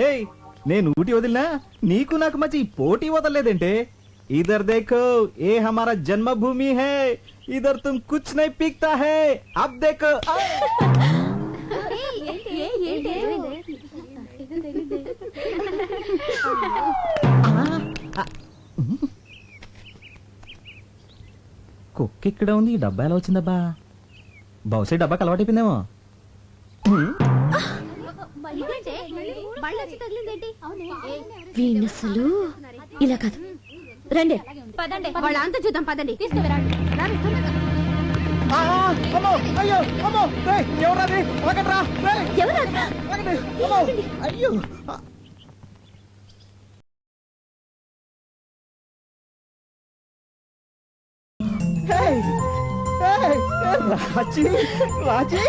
ఏయ్ నేను ఊటి వదిలినా? నీకు నాకు మధ్య ఈ పోటీ వదలలేదంటే? ఇదర్ దేఖో ఏ హమారా జన్మభూమి హే? ఇదర్ తుమ్ కుచ్ నై పీక్తా హే? అబ్ దేఖో కుక్క ఇక్కడ ఉంది డబ్బా ఎలా వచ్చిందబ్బా? బహుశా డబ్బాకి అలవాటైపోయిందేమో వీణసలు ఇలా కాదు. రండి. పదండి వాళ్ళ అంత చూద్దాం పదండి. రేయ్, ఎవరు Raji Raji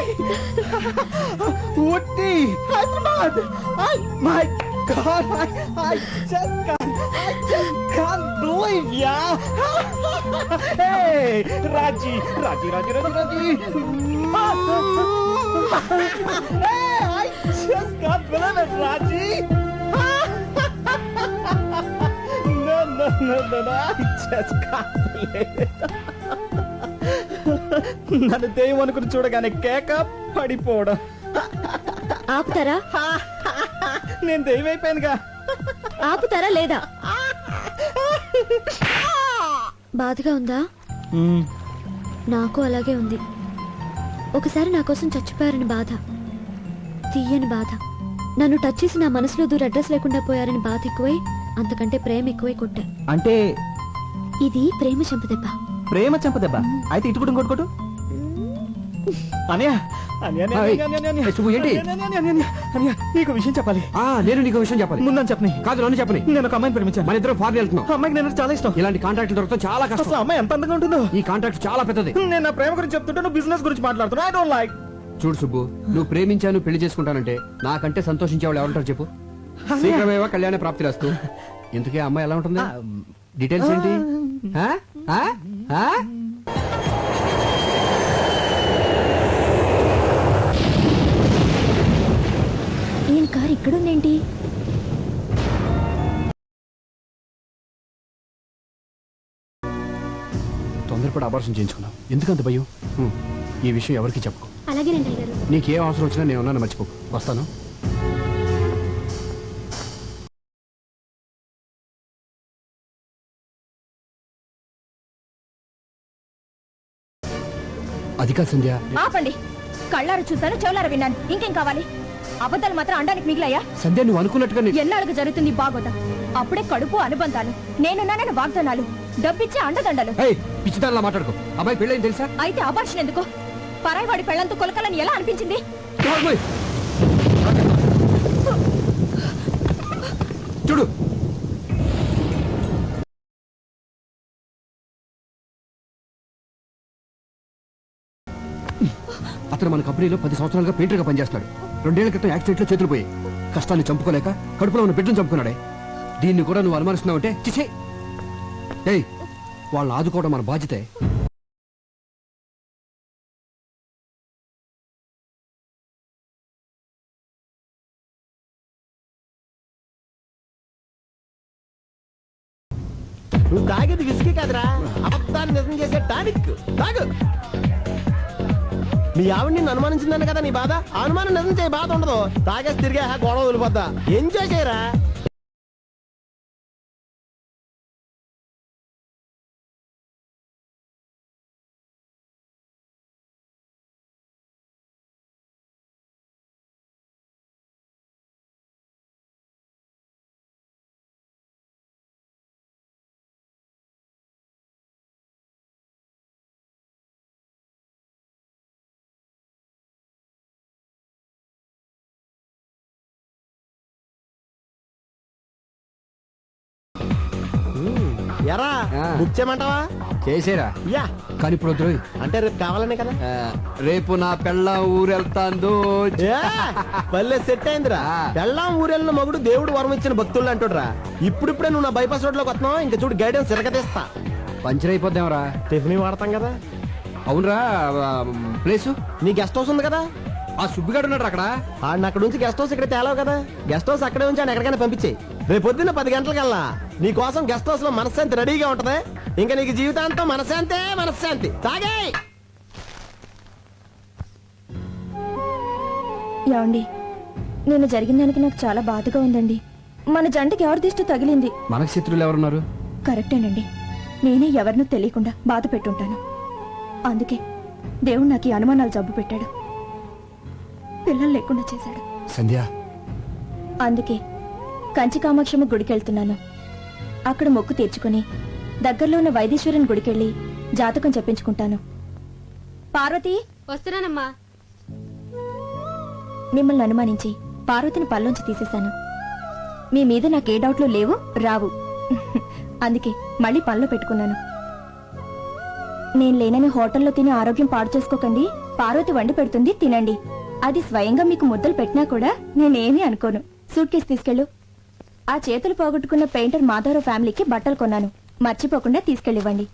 Ooty Hyderabad oh my god I I just can't I just can't believe yeah hey Ranchi Ranchi Ranchi Ranchi Ranchi hey I just can't believe it Ranchi no, no, no, no, I just can't believe it. నన్ను దెయ్యం అనుకుని చూడగానే కేక పడిపోవడం. ఆపుతారా? నేను దెయ్యం అయిపోయానుగా ఆపుతారా లేదా? బాధగా ఉందా? నాకు అలాగే ఉంది. ఒకసారి నా కోసం చచ్చిపోయారని బాధ. తీయని బాధ. నన్ను టచ్ చేసి నా మనసులో దూర అడ్రస్ లేకుండా పోయారని బాధ ఎక్కువై అంతకంటే ప్రేమ ఎక్కువై కొట్టా. అంటే? ఇది ప్రేమ చంపదెబ్బ. ప్రేమ చంపదెబ్బ? అయితే ఇటుకుడు కొట్టుకోటు. అనయా? నీకు విషయం చెప్పాలి. ఆ నేను నీకు విషయం చెప్పాలి. ముందని చెప్పని. కాదు నన్ను చెప్పని. నేను ఒక అమ్మాయిని ప్రేమించాను. మన ఇద్దరం ఫారెన్ వెళ్తున్నాం. అమ్మాయికి నేను చాలా ఇష్టం. ఇలాంటి కాంట్రాక్ట్లు దొరకడం చాలా కష్టం. అమ్మాయి ఎంత అందంగా ఉంటుందో. ఈ కాంట్రాక్ట్ చాలా పెద్దది. నేను నా ప్రేమ గురించి చెప్తుంటే నువ్వు బిజినెస్ గురించి మాట్లాడుతున్నా ఐ డోంట్ లైక్ చూడు సుబ్బు నువ్వు ప్రేమించాను పెళ్ళి చేసుకుంటానంటే నాకంటే సంతోషించే వాళ్ళు ఎవరుంటారు చెప్పు. శీఘ్రమేవా కళ్యాణ ప్రాప్తి రాస్తూ? ఇంతకీ అమ్మాయి ఎలా ఉంటుంది? డీటెయిల్స్ ఏంటి? ఈయన కారు ఇక్కడుందేంటి? తొందరపడి అబార్షన్ చేయించుకున్నావు ఎందుకంత భయం? హ్మ్. ఈ విషయం ఎవరికి చెప్పకు. అలాగేనండి గారు నీకేం అవసరం వచ్చినా నేను ఉన్నాను మర్చిపోకు. వస్తాను. అది కాదు సంధ్య. ఆపండి. కళ్ళారు చూశాను చెవులారు విన్నాను. ఇంకేం కావాలి? అబద్ధాలు మాత్రం అండానికి మిగిలాయా? సంధ్య నువ్వు అనుకున్నట్టుగా ఎన్నాళ్ళకు జరుగుతుంది బాగోదా అప్పుడే కడుపు అనుబంధాలు. నేనున్నానని వాగ్దానాలు. డబ్బిచ్చే అండదండలు. పిచ్చిదానిలా మాట్లాడుకో. అబ్బాయి పెళ్ళైంది తెలుసా? అయితే అబార్షన్ ఎందుకు? పరాయివాడి పెళ్ళంతో కొలకలని ఎలా అనిపించింది. చూడు. అతను మన కంపెనీలో పది సంవత్సరాలుగా పెయింటర్గా పనిచేస్తున్నాడు. రెండేళ్ళ క్రితం యాక్సిడెంట్లో చేతులు పోయి కష్టాన్ని చంపుకోలేక కడుపులో ఉన్న బిడ్డను చంపుకున్నాడే. దీన్ని కూడా నువ్వు అనుమానిస్తున్నావంటే చిచే. ఏయ్ వాళ్ళని ఆదుకోవడం మన బాధ్యతే. నువ్వు తాగేది విసికి కాదురా. అబద్ధాన్ని నిజం చేసే టానిక్. తాగు. మీ ఆవిడ నిన్ను అనుమానించిందని కదా నీ బాధ? అనుమానం నిజం చేయ బాధ ఉండదు. తాగేసి తిరిగా గొడవ వదిలిపోద్దా? ఎంజాయ్ చేయరా? ఎరా. బుక్ చేయమంటావా? చేసేరా. యా. కానీ ఇప్పుడు వద్దు. అంటే రేపు కావాలనే కదా? రేపు నా పెళ్ళ ఊరెళ్తాందో. భలే సెట్ అయిందిరా. పెళ్ళాం ఊరెళ్ళిన మగుడు దేవుడు వరం ఇచ్చిన భక్తులు అంటుడ్రా. ఇప్పుడిప్పుడే నువ్వు నా బైపాస్ రోడ్లోకి వస్తున్నావు ఇంకా చూడు గైడెన్స్ తిరగతీస్తా. పంచర్ అయిపోద్దాంరా టిఫిన్ వాడతాం కదా. అవునరా ప్లేసు? నీ గెస్ట్ హౌస్ ఉంది కదా? ఆ సుబ్బిగాడు ఉన్నాడు అక్కడ. ఆడిని అక్కడ నుంచి గెస్ట్ హౌస్ ఇక్కడ తేలావు కదా. గెస్ట్ హౌస్ అక్కడే ఉంచి ఆయన ఎక్కడికైనా పంపించేయి రేపు పొద్దున్న పది గంటలకల్లా నీ కోసం గెస్ట్ హౌస్లో మనశ్శాంతి రెడీగా ఉంటది. ఇంకా నీకు జీవితాంతం మనశ్శాంతే మనశ్శాంతి. తాగే! ఏమండి నేను జరిగిన దానికి నాకు చాలా బాధగా ఉందండి. మన జంటకి ఎవరి దిష్టి తగిలింది? మనకు శత్రువులు ఎవరున్నారు? కరెక్టేనండి. నేనే ఎవరినూ తెలియకుండా బాధ పెట్టుంటాను. అందుకే దేవుడు నాకు ఈ అనుమానాలు జబ్బు పెట్టాడు. పిల్లలు లేకుండా చేశాడు. సంధ్య. అందుకే కంచి కామాక్షమ్మ గుడికెళ్తున్నాను అక్కడ మొక్కు తీర్చుకుని దగ్గరలో ఉన్న వైదీశ్వరుని గుడికెళ్ళి జాతకం చెప్పించుకుంటాను. పార్వతి! వస్తున్నానమ్మా. మిమ్మల్ని అనుమానించి పార్వతిని పల్లోంచి తీసేశాను. మీ మీద నాకే డౌట్లు లేవు రావు. అందుకే మళ్ళీ పనిలో పెట్టుకున్నాను. నేను లేనని హోటల్లో తిని ఆరోగ్యం పాడు చేసుకోకండి. పార్వతి వండి పెడుతుంది తినండి. అది స్వయంగా మీకు ముద్దలు పెట్టినా కూడా నేనేమీ అనుకోను. సూట్ కేసు తీసుకెళ్ళు. ఆ చేతులు పోగొట్టుకున్న పెయింటర్ మాధవరావు ఫ్యామిలీకి బట్టలు కొన్నాను. మర్చిపోకుండా తీసుకెళ్ళివ్వండి?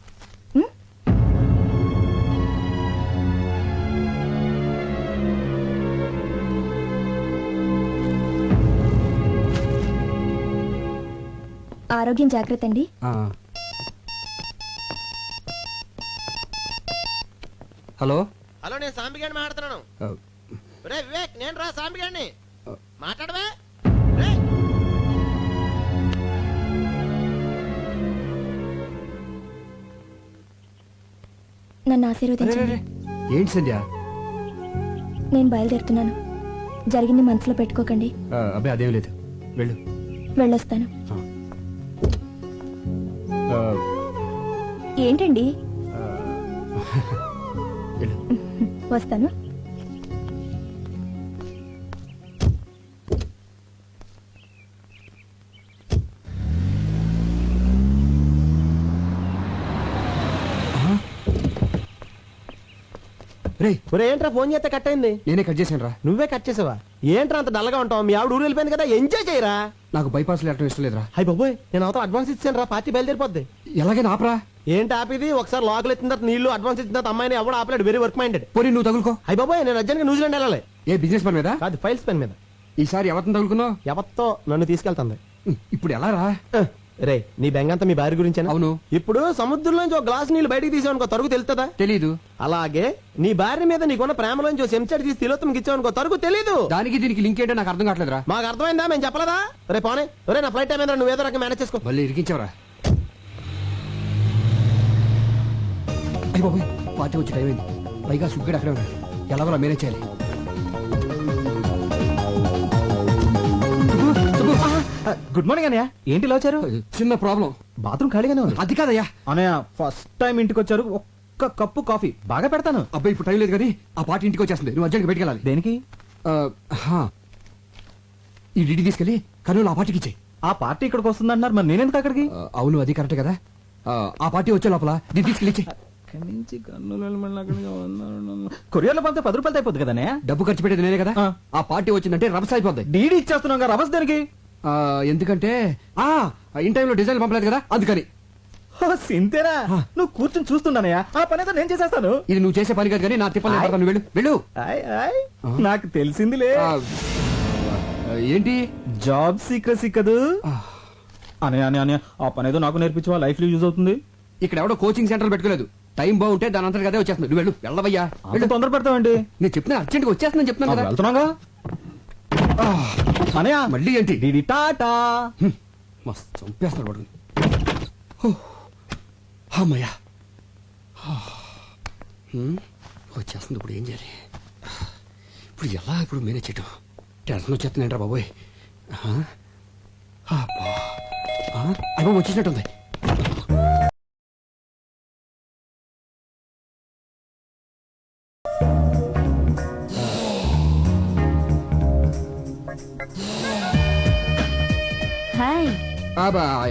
ఆరోగ్యం జాగ్రత్త అండి. ఆ. హలో? హలో నేను సాంబిగాడిని మాట్లాడుతున్నాను. రే వివేక్ నేను రా సాంబిగాడిని ఆ. మాట్లాడవే. రే నన్ను ఆశీర్వదించండి. ఏంటి సంధ్య? నేను బయలుదేరుతున్నాను. జరిగింది మనసులో పెట్టుకోకండి. అబ్బాయి అదేం లేదు. వెళ్ళు. వెళ్ళొస్తాను. ఏంటండి? వస్తాను. ఒరే ఏంట్రా ఫోన్ చేస్తే కట్ అయింది? నేనే కట్ చేశాను రా నువ్వే కట్ చేసావా? ఏంట్రా అంత డల్గా ఉంటావు? మీ ఆవిడ ఊరు వెళ్ళిపోయింది కదా ఎంజాయ్ చేయరా? నాకు బైపాస్ లేటం ఇష్టం లేదురా. హై బాబోయ్ నేను అవతల అడ్వాన్స్ ఇచ్చాను రా పార్టీ బయలుదేరిపోద్ది. ఎలాగైనా ఆపరా. ఏంటి ఆపిది? ఒకసారి లోకల్ ఎత్తిన తర్వాత నీళ్ళు అడ్వాన్స్ ఇచ్చిన తర్వాత అమ్మాయిని ఎవడు ఆపలేడు వెరీ వర్క్ మైండెడ్ పోనీ నువ్వు తగులుకో. హై బాబోయ్ నేను అర్జెంట్గా న్యూజిలాండ్ వెళ్ళాలి. ఏ బిజినెస్ పని మీద? కాదు ఫైల్స్ పెన్ మీద. ఈసారి ఎవరిని తగులుకున్నావు? ఎవత్తో నన్ను తీసుకెళ్తుంది. ఇప్పుడు ఎలా రా? రే నీ బెంగంతా మీ భార్య గురించేనా? అవును. ఇప్పుడు సముద్రంలోంచి ఒక గ్లాస్ నీళ్ళు బయటికి తీసావనుకో తరుగు తెలుస్తుందా తెలీదు. అలాగే నీ భార్య మీద నీకున్న ప్రేమలోంచి ఓ చెంచాడు తీసి తిలోత్తంకి ఇచ్చావనుకో తరుగు తెలీదు. దానికి దీనికి లింక్ ఏంటో నాకు అర్థం కావట్లేదురా. మాకు అర్థమైందా? మేము చెప్పలేదా? రే పోనే. రే నా ఫ్లైట్ టైం నువ్వు ఏదో రకం మేనేజ్ చేసుకో. మళ్ళీ ఇరికించవరా. అయ్యి బాబోయ్ పార్టీ వచ్చి టైం అయింది. పైగా సుగ్గడు అక్కడే ఉన్నాడు. ఎలాగోలా మేనేజ్ చేయాలి. గుడ్ మార్నింగ్ అన్నయ్య. ఏంటి ఇలా వచ్చారు? చిన్న ప్రాబ్లం బాత్రూమ్ ఖాళీగానే ఉంది. అది కాదయ్యా. అన్నయ్య ఫస్ట్ టైం ఇంటికి వచ్చారు. ఒక్క కప్పు కాఫీ. బాగా పెడతాను. అబ్బాయి ఇప్పుడు టైం లేదు కానీ ఆ పార్టీ ఇంటికి వచ్చేస్తుంది. నువ్వు అర్జెంట్గా బయటికి వెళ్ళాలి. దేనికి? ఆ, హా. ఈ డిడి తీసుకెళ్ళి కర్నూలు ఆ పార్టీకి ఇచ్చేయి. ఆ పార్టీ ఇక్కడికి వస్తుందంటున్నారు. మరి నేనెందుకు అక్కడికి? ఆ, అవును అది కరెక్ట్ కదా. ఆ, ఆ పార్టీ వచ్చే లోపల దీన్ని తీసుకెళ్ళి ఇచ్చేయి. కొరియర్లో పంపితే పది రూపాయలు అయిపోద్ది కదా అన్నయ్య? డబ్బు ఖర్చు పెట్టేది నేనే కదా? ఆ. ఆ పార్టీ వచ్చిందంటే రభస అయిపోద్ది. డీడీ ఇచ్చేస్తున్నాం కదా రమస్ దేనికి? ఎందుకంటే ఆ ఇన్ టైంలో డిజైన్ పంపలేదు కదా అందుకని. సింతేనా? నువ్వు కూర్చొని చూస్తున్నానయ్యా ఆ పని ఏదో నేను చేసేస్తాను. ఇది నువ్వు చేసే పని కాదు కానీ నా తిప్పలు నేను పడతాను. నువ్వు వెళ్ళు. వెళ్ళు నాకు తెలిసిందిలే. ఏంటి? జాబ్ సీక్రసీ కదూ ఆ, అనే అనే అనే. ఆ పని ఏదో నాకు నేర్పించవా లైఫ్లో యూజ్ అవుతుంది. ఇక్కడ ఎవడో కోచింగ్ సెంటర్ పెట్టుకోలేదు. టైం బాగుంటే దాని అంతా అదే వచ్చేస్తుంది. నువ్వు వెళ్ళు వెళ్ళవయ్యా. వెళ్ళు. తొందర పెడతావండి నేను చెప్తున్నా అర్జెంట్గా వచ్చేస్తుందని చెప్తున్నాను కదా. వెళ్తున్నాగా? అనయా మళ్ళీ ఏంటి? DD tata. మస్తు చంపేస్తున్నాడు వాడు. అమ్మయ్యా. వచ్చేస్తుంది ఇప్పుడు ఏం చేయాలి? ఇప్పుడు ఎలా ఇప్పుడు మేనేజ్ చేయటం? టెన్షన్ వచ్చేస్తుందంటారా బాబోయ్. అబ్బా. అయ్యో వచ్చేసినట్టుంది. అబ్బా,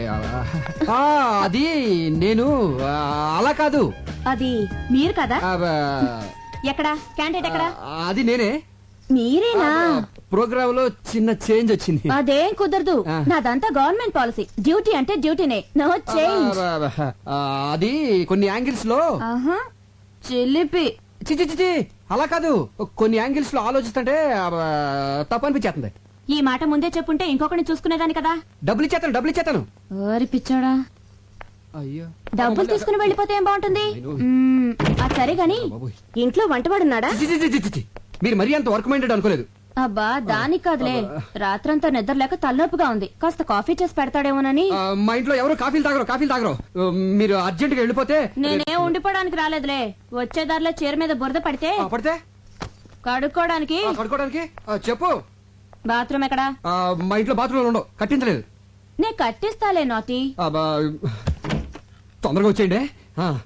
ఆ, అది నేను ఆ, అలా కాదు. అది మీరు కదా? అబ్బా, ఎక్కడ? క్యాండిడేట్ ఎక్కడ? అది నేనే. మీరేనా? ప్రోగ్రామ్లో చిన్న చేంజ్ వచ్చింది. అదేం కుదరదు. ఆ. నాదంతా గవర్నమెంట్ పాలసీ. డ్యూటీ అంటే డ్యూటీనే. No change. ఆ, అది కొన్ని యాంగిల్స్లో ఆహా. చిల్లిపి. చి చి, చి, చి, అలా కాదు. కొన్ని యాంగిల్స్లో ఆలోచిస్తుంటే ఆ, తప్పు అనిపించేస్తుంది. ఈ మాట ముందే చెప్పుంటే ఇంకొకరిని చూసుకునేదాని కదా? డబ్బులు ఇచ్చేస్తాను డబ్బులు ఇచ్చేస్తాను ఓరి పిచ్చోడా. అయ్యో. డబ్బులు తీసుకుని వెళ్ళిపోతే ఏం బాగుంటుంది? మ్మ్, అది సరే గాని. ఇంట్లో వంటవాడున్నాడా? చి, చి, చి, చి, చి, చి. మీరు మరీ అంత వర్క్ మైండెడ్ అనుకోలేదు. అబ్బా దానికి కాదులే. రాత్రంతా నిద్ర లేక తలనొప్పిగా ఉంది. కాస్త కాఫీ చేసి పెడతాడేమోనని. ఆ, మా ఇంట్లో ఎవరు కాఫీలు తాగరు కాఫీలు తాగరు. ఆ, మీరు అర్జెంట్గా వెళ్ళిపోతే నేనే ఉండిపోవడానికి రాలేదులే. వచ్చే దారిలో చీర మీద బురద పడితే ఆ, పడితే? కడుక్కోవడానికి. ఆ, కడుక్కోవడానికి? ఆ, చెప్పు. బాత్రూమ్ ఎక్కడా? ఆ, మా ఇంట్లో బాత్రూమ్ ఉండవు. కట్టించలేదు. నే కట్టిస్తాలే ఆ, బా- తొందరగా వచ్చేయండి. ఆ.